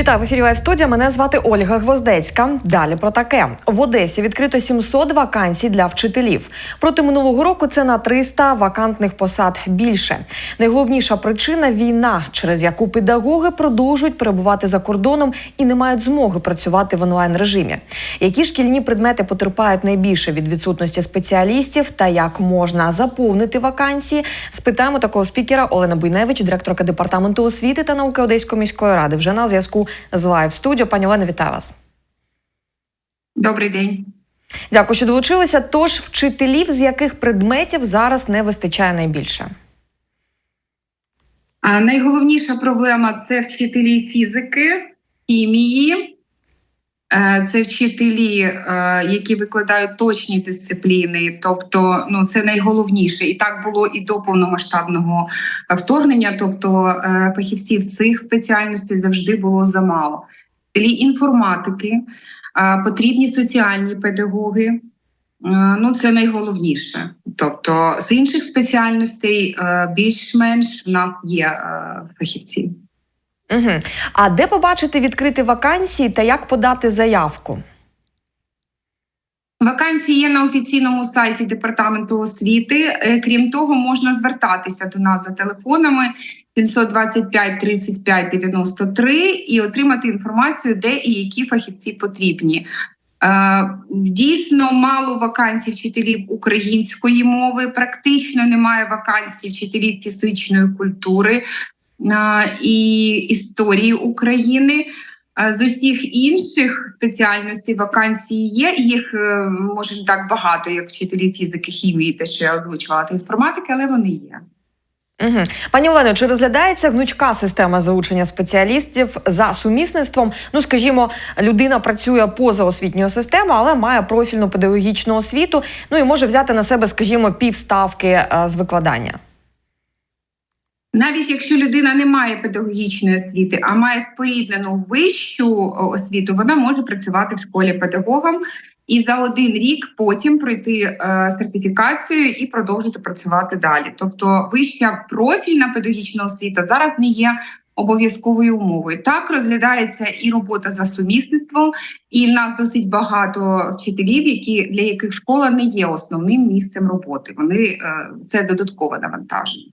Вітаю в ефірі студія. Мене звати Ольга Гвоздецька. Далі про таке в Одесі відкрито 700 вакансій для вчителів. Проти минулого року це на 300 вакантних посад більше. Найголовніша причина війна, через яку педагоги продовжують перебувати за кордоном і не мають змоги працювати в онлайн режимі. Які шкільні предмети потерпають найбільше від відсутності спеціалістів та як можна заповнити вакансії? Спитаємо такого спікера Олена Буйневич, директорка департаменту освіти та науки Одеської міської ради. Вже на зв'язку з Live Studio. Пані Олена, вітаю вас. Добрий день. Дякую, що долучилися. Тож вчителів з яких предметів зараз не вистачає найбільше? А найголовніша проблема це вчителі фізики, хімії, це вчителі, е, які викладають точні дисципліни. Тобто, ну це найголовніше, і так було і до повномасштабного вторгнення. Тобто, е, фахівців цих спеціальностей завжди було замало. Вчителі інформатики, е, потрібні соціальні педагоги. Е, Ну, це найголовніше. Тобто, з інших спеціальностей е, більш-менш в нас є е, фахівці. Угу. А де побачити відкриті вакансії та як подати заявку? Вакансії є на офіційному сайті департаменту освіти. Е, Крім того, можна звертатися до нас за телефонами 725 35 93 і отримати інформацію, де і які фахівці потрібні. Е, Дійсно, мало вакансій вчителів української мови. Практично немає вакансій вчителів фізичної культури і історії України. З усіх інших спеціальностей вакансії є. Їх е, може не так багато, як вчителі фізики, хімії, те, що я озвучувала, та інформатики, але вони є. Угу. Пані Олено, чи розглядається гнучка система залучення спеціалістів за сумісництвом? Ну, скажімо, людина працює поза освітньою системою, але має профільну педагогічну освіту. Ну і може взяти на себе, скажімо, півставки е, з викладання. Навіть якщо людина не має педагогічної освіти, а має споріднену вищу освіту, вона може працювати в школі педагогом і за один рік потім пройти е, сертифікацію і продовжити працювати далі. Тобто, вища профільна педагогічна освіта зараз не є обов'язковою умовою. Так розглядається і робота за сумісництвом, і нас досить багато вчителів, які для яких школа не є основним місцем роботи. Вони е, це додаткове навантаження.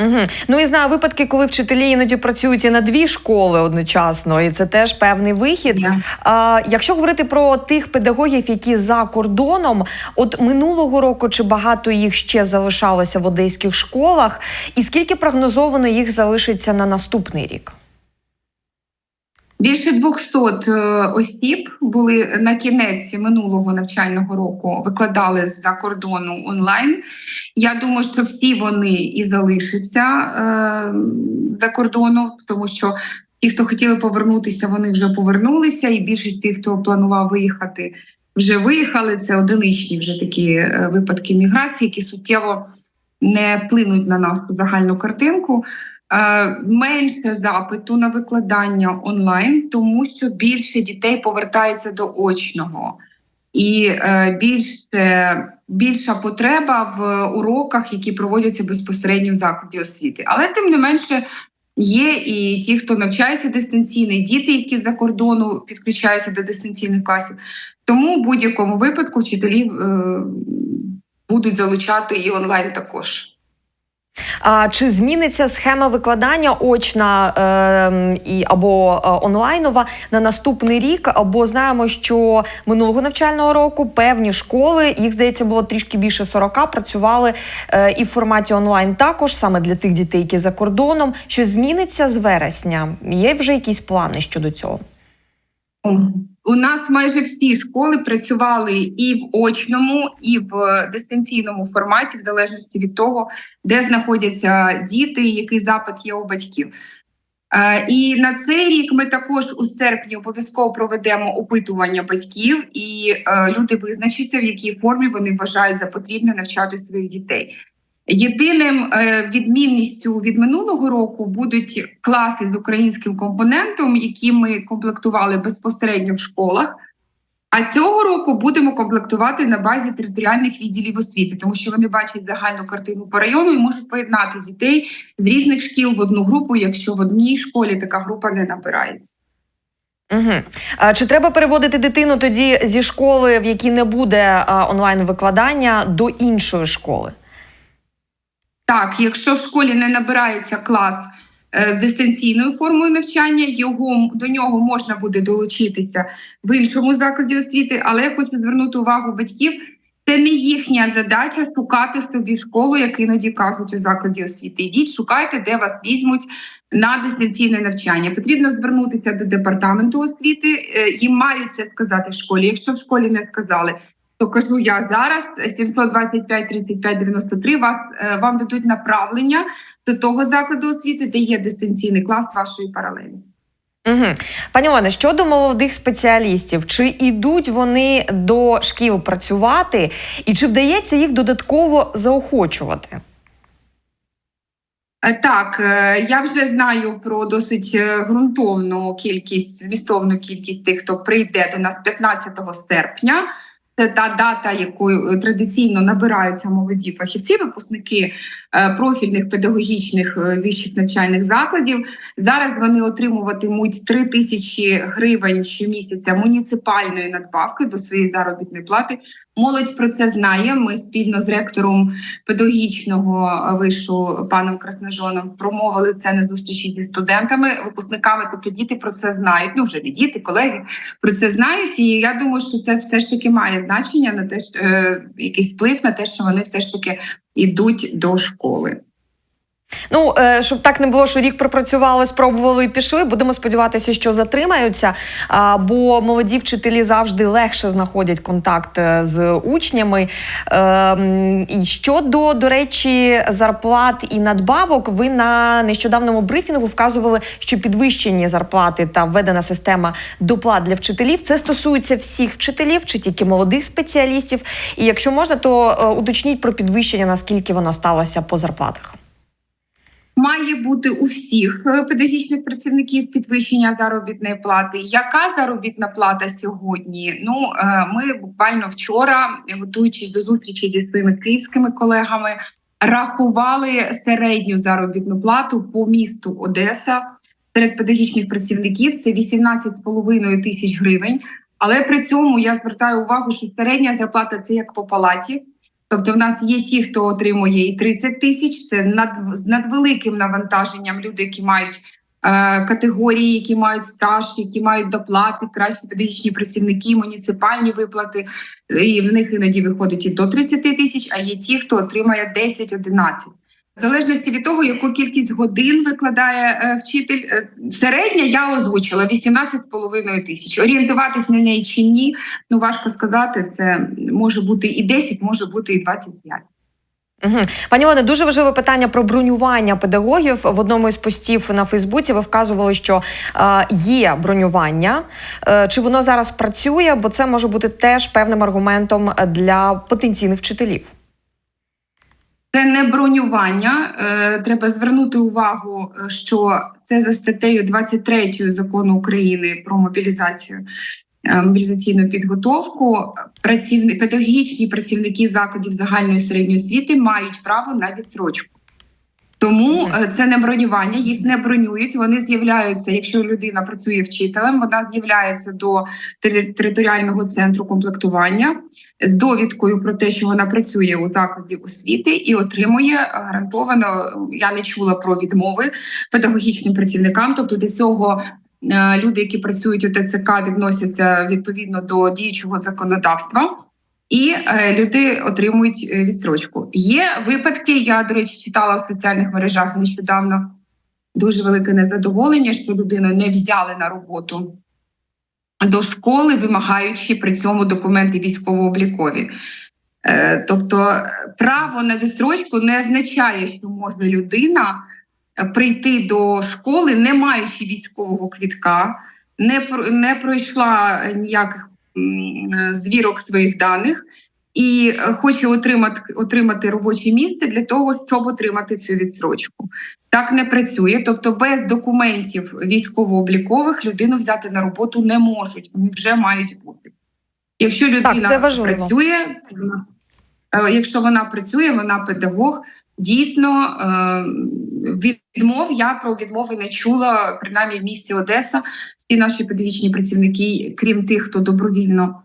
Угу. Ну і знаю випадки, коли вчителі іноді працюють і на дві школи одночасно, і це теж певний вихід. Yeah. А, якщо говорити про тих педагогів, які за кордоном, от минулого року чи багато їх ще залишалося в одеських школах, і скільки прогнозовано їх залишиться на наступний рік? Більше 200 е, осіб були на кінець минулого навчального року, викладали з-за кордону онлайн. Я думаю, що всі вони і залишаться е, за кордону, тому що ті, хто хотіли повернутися, вони вже повернулися, і більшість тих, хто планував виїхати, вже виїхали. Це одиничні вже такі е, випадки міграції, які суттєво не вплинуть на нашу загальну картинку. Е, менше запиту на викладання онлайн, тому що більше дітей повертається до очного і е, більше, більша потреба в уроках, які проводяться безпосередньо в закладі освіти. Але тим не менше є і ті, хто навчається дистанційно, і діти, які за кордону підключаються до дистанційних класів. Тому в будь-якому випадку вчителі е, будуть залучати і онлайн також. А чи зміниться схема викладання очна е, і або е, онлайнова на наступний рік? Або знаємо, що минулого навчального року певні школи, їх здається, було трішки більше 40, працювали е, і в форматі онлайн також саме для тих дітей, які за кордоном. Що зміниться з вересня? Є вже якісь плани щодо цього? У нас майже всі школи працювали і в очному, і в дистанційному форматі, в залежності від того, де знаходяться діти, який запит є у батьків. Е, І на цей рік ми також у серпні обов'язково проведемо опитування батьків, і е, люди визначаться, в якій формі вони вважають за потрібне навчати своїх дітей. Єдиним е, відмінністю від минулого року будуть класи з українським компонентом, які ми комплектували безпосередньо в школах. А цього року будемо комплектувати на базі територіальних відділів освіти, тому що вони бачать загальну картину по району і можуть поєднати дітей з різних шкіл в одну групу, якщо в одній школі така група не набирається. Угу. Чи треба переводити дитину тоді зі школи, в якій не буде онлайн викладання, до іншої школи? Так, якщо в школі не набирається клас е, з дистанційною формою навчання, його до нього можна буде долучитися в іншому закладі освіти. Але я хочу звернути увагу батьків. Це не їхня задача шукати собі школу, як іноді кажуть у закладі освіти. Йдіть, шукайте, де вас візьмуть на дистанційне навчання. Потрібно звернутися до департаменту освіти. е, Їм мають це сказати в школі. Якщо в школі не сказали, то кажу я зараз 725 35 93 вас е, вам дадуть направлення до того закладу освіти, де є дистанційний клас вашої паралелі. Угу. Пані Олена, щодо молодих спеціалістів, чи йдуть вони до шкіл працювати, і чи вдається їх додатково заохочувати? Е, Так, е, я вже знаю про досить ґрунтовну кількість, змістовну кількість тих, хто прийде до нас 15 серпня. Це та дата, якою е, традиційно набираються молоді фахівці, випускники профільних педагогічних е, вищих навчальних закладів. Зараз вони отримуватимуть 3 тисячі гривень щомісяця муніципальної надбавки до своєї заробітної плати. Молодь про це знає. Ми спільно з ректором педагогічного е, вишу паном Красножоном промовили це на зустрічі зі студентами, випускниками. Тобто діти про це знають. Ну вже не діти, колеги про це знають. І я думаю, що це все ж таки має значення на те, що е, якийсь вплив на те, що вони все ж таки йдуть до школи. Ну, е, щоб так не було, що рік пропрацювали, спробували і пішли. Будемо сподіватися, що затримаються. Бо молоді вчителі завжди легше знаходять контакт е, з учнями. Е, І щодо, до речі, зарплат і надбавок, ви на нещодавньому брифінгу вказували, що підвищені зарплати та введена система доплат для вчителів це стосується всіх вчителів чи тільки молодих спеціалістів. І якщо можна, то е, уточніть про підвищення, наскільки воно сталося по зарплатах. Має бути у всіх е, педагогічних працівників підвищення заробітної плати. Яка заробітна плата сьогодні? Ну е, ми буквально вчора, готуючись до зустрічі зі своїми київськими колегами, рахували середню заробітну плату по місту Одеса серед педагогічних працівників. Це 18,5 тисяч гривень. Але при цьому я звертаю увагу, що середня зарплата це як по палаті. Тобто, в нас є ті, хто отримує і 30 тисяч. Це над з надвеликим навантаженням. Люди, які мають е, категорії, які мають стаж, які мають доплати, кращі педагогічні працівники, муніципальні виплати. І в них іноді виходить і до 30 тисяч. А є ті, хто отримає 10-11. В залежності від того, яку кількість годин викладає е, вчитель, е, середня я озвучила 18,5 тисяч. Орієнтуватись на неї чи ні, ну важко сказати. Це може бути і 10, може бути і 25. Угу. Пані Олено, дуже важливе питання про бронювання педагогів. В одному із постів на Фейсбуці ви вказували, що е, є бронювання. Е, чи воно зараз працює? Бо це може бути теж певним аргументом для потенційних вчителів. Це не бронювання. Е, треба звернути увагу, е, що це за статтею 23 закону України про мобілізацію. е, Мобілізаційну підготовку працівні педагогічні працівники закладів загальної середньої освіти мають право на відсрочку. Тому е, це не бронювання, їх не бронюють. Вони з'являються, якщо людина працює вчителем, вона з'являється до територіального центру комплектування з довідкою про те, що вона працює у закладі освіти і отримує е, гарантовано. Я не чула про відмови педагогічним працівникам. Тобто до цього е, люди, які працюють у ТЦК, відносяться відповідно до діючого законодавства. І е, люди отримують е, відстрочку. Є випадки. Я до речі читала в соціальних мережах нещодавно дуже велике незадоволення, що людину не взяли на роботу до школи, вимагаючи при цьому документи військово-облікові. Е, тобто, право на відстрочку не означає, що може людина прийти до школи, не маючи військового квітка, не, пройшла ніяких звірок своїх даних. І е, хоче отримати, отримати робоче місце для того, щоб отримати цю відстрочку. Так не працює. Тобто, без документів військово-облікових людину взяти на роботу не можуть. Вони вже мають бути. Якщо людина це працює, е, якщо вона працює, вона педагог. Дійсно, е, відмов я про відмови не чула, принаймні в місті Одеса Всі наші педагогічні працівники, крім тих, хто добровільно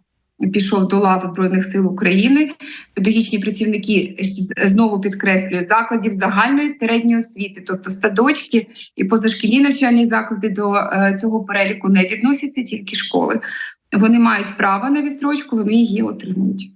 пішов до лав Збройних сил України, педагогічні працівники знову підкреслюю закладів загальної середньої освіти, тобто садочки і позашкільні навчальні заклади до е, цього переліку не відносяться, тільки школи. Вони мають право на відстрочку, вони її отримують.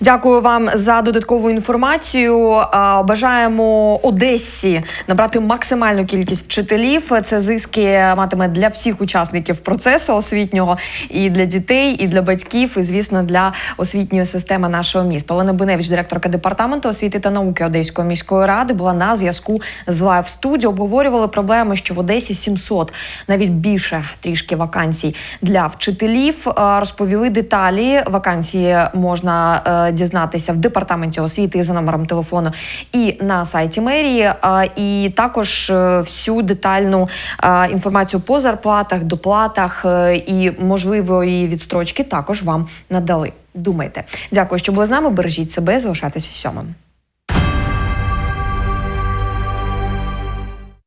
Дякую вам за додаткову інформацію. Бажаємо Одесі набрати максимальну кількість вчителів. Це зиски матиме для всіх учасників процесу освітнього і для дітей, і для батьків, і звісно для освітньої системи нашого міста. Олена Буневич, директорка департаменту освіти та науки Одеської міської ради, була на зв'язку з Live Studio. Обговорювали проблеми, що в Одесі 700, навіть більше трішки вакансій для вчителів. Розповіли деталі. Вакансії можна е, дізнатися в департаменті освіти за номером телефону і на сайті мерії. Е, І також е, всю детальну інформацію по зарплатах, доплатах і можливої відстрочки також вам надали. Думайте. Дякую, що були з нами. Бережіть себе, залишайтеся сьомим.